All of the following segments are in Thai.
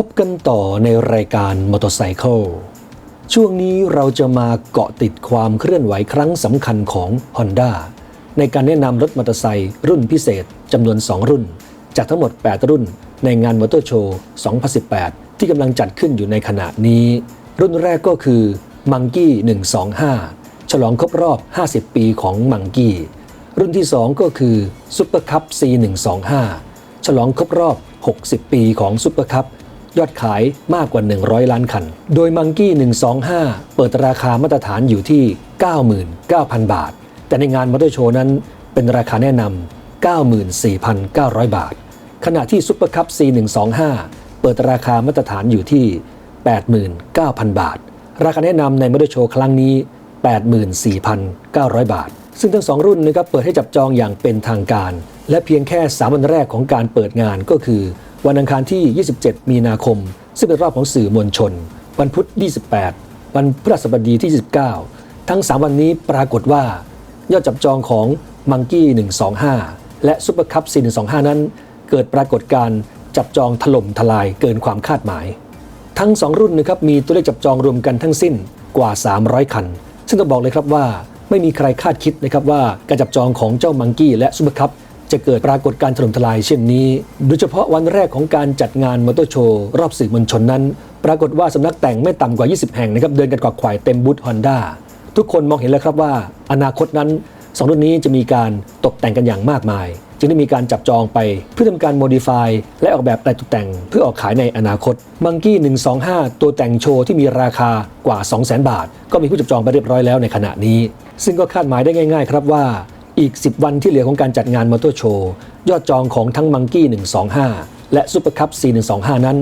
พบกันต่อในรายการมอเตอร์ไซค์ช่วงนี้เราจะมาเกาะติดความเคลื่อนไหวครั้งสำคัญของ Honda ในการแนะนำรถมอเตอร์ไซค์รุ่นพิเศษจำนวน 2 รุ่น จากทั้งหมด 8 รุ่น ในงานมอเตอร์โชว์ 2018 ที่กำลังจัดขึ้นอยู่ในขณะนี้ รุ่นแรกก็คือ Monkey 125 ฉลองครบรอบ 50 ปีของ Monkey รุ่นที่ 2 ก็คือ Super Cup C125 ฉลองครบรอบ 60 ปีของ Super Cup ยอดขายมากกว่า 100 ล้านคัน โดย Monkey 125 เปิดราคามาตรฐานอยู่ที่ 99,000 บาท แต่ในงานมอเตอร์โชว์นั้นเป็นราคาแนะนำ 94,900 บาท ขณะที่ Super Cup C125 เปิดราคามาตรฐานอยู่ที่ 89,000 บาท ราคาแนะนำในมอเตอร์โชว์ครั้งนี้ 84,900 บาท ซึ่งทั้งสองรุ่นนะครับเปิดให้จับจองอย่างเป็นทางการ และเพียงแค่ 3 วันแรกของการเปิดงานก็คือ วันอังคารที่ 27 มีนาคม ซึ่งเป็นรอบของสื่อมวลชน วันพุธ 28 วันพฤหัสบดีที่ 29 ทั้ง 3 วันนี้ปรากฏว่า ยอดจับจองของมังกี้125 และซุปเปอร์คัพซี125 นั้น เกิดปรากฏการ์จับจองถล่มทลายเกินความคาดหมาย ทั้ง 2 รุ่นนะครับมีตัวเลขจับจองรวมกันทั้งสิ้นกว่า 300 คัน ซึ่งต้องบอกเลยครับว่าไม่มีใครคาดคิดนะครับว่าการจับจองของเจ้ามังกี้และซุปเปอร์คัพ จะเกิดปรากฏการณ์ถล่มทลายเช่นนี้ โดยเฉพาะวันแรกของการจัดงานมอเตอร์โชว์รอบสื่อมวลชนนั้น ปรากฏว่าสำนักแต่งไม่ต่ำกว่า 20 แห่งนะครับเดินกันกวักไขว่เต็มบูธฮอนด้าทุกคนมองเห็นแล้วครับว่า อนาคตนั้นสองรุ่นนี้จะมีการตกแต่งกันอย่างมากมาย จึงได้มีการจับจองไปเพื่อทำการโมดิฟายและออกแบบแต่งตกแต่งเพื่อออกขายในอนาคตมังกี้125 ตัวแต่งโชว์ที่มีราคากว่า 200,000 บาท ก็มีผู้จับจองไปเรียบร้อยแล้วในขณะนี้ ซึ่งก็คาดหมายได้ง่าย ๆ ครับว่า อีก 10 วันที่เหลือของการจัดงานมอเตอร์โชว์ยอดจองของทั้งมังกี้ 125 และซูเปอร์คัพ C125 นั้น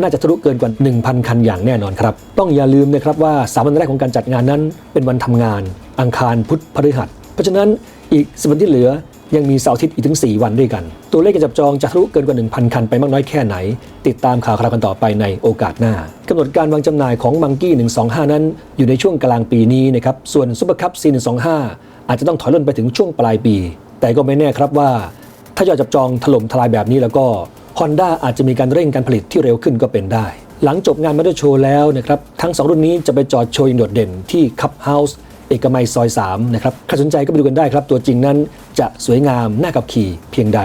น่าจะทะลุเกินกว่า 1,000 คันอย่างแน่นอนครับ ต้องอย่าลืมนะครับว่าสามวันแรกของการจัดงานนั้น เป็นวันทำงาน อังคารพุธพฤหัส เพราะฉะนั้นอีกสิบวันที่เหลือยังมีเสาร์อาทิตย์อีกถึง 4 วันด้วยกัน ตัวเลขการจับจองจะทะลุเกินกว่า 1,000 คันไปมากน้อยแค่ไหน ติดตามข่าวคราวกันต่อไปในโอกาสหน้ากำหนดการวางจำหน่ายของมังกี้125 นั้น อยู่ในช่วงกลางปีนี้นะครับส่วนซุปเปอร์คัพ C125 อาจจะต้องถอยล่นไปถึงช่วงปลายปี แต่ก็ไม่แน่ครับว่า ถ้ายอดจับจองถล่มทลายแบบนี้แล้วก็ Honda อาจจะมีการเร่งการผลิตที่เร็วขึ้นก็เป็นได้ หลังจบงานมอเตอร์โชว์แล้วนะครับทั้ง 2 รุ่นนี้จะไปจอดโชว์อย่างโดดเด่นที่คับเฮาส์เอกมัยซอย 3 นะครับใครสนใจก็ไปดูกันได้ครับ ตัวจริงนั้นจะสวยงามน่าขับขี่เพียงใด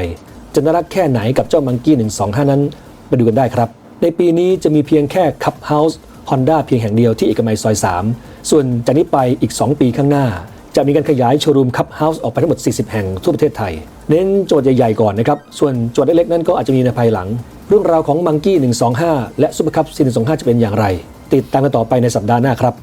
จะน่ารักแค่ไหนกับเจ้ามังกี้125 นั้นไปดูกันได้ครับ ในปีนี้จะมีเพียงแค่คับเฮาส์ฮอนด้าเพียงแห่งเดียวที่เอกมัยซอย 3 ส่วนจากนี้ไปอีก 2 ปีข้างหน้า จะมีการขยายโชว์รูมคับเฮาส์ออกไปทั้งหมด 40 แห่งทั่วประเทศไทย เน้นโจทย์ใหญ่ๆก่อนนะครับ ส่วนโจทย์เล็กๆนั้นก็อาจจะมีในภายหลัง เรื่องราวของมังกี้125 และซุปเปอร์คัพซี125 จะเป็นอย่างไร ติดตามกันต่อไปในสัปดาห์หน้าครับ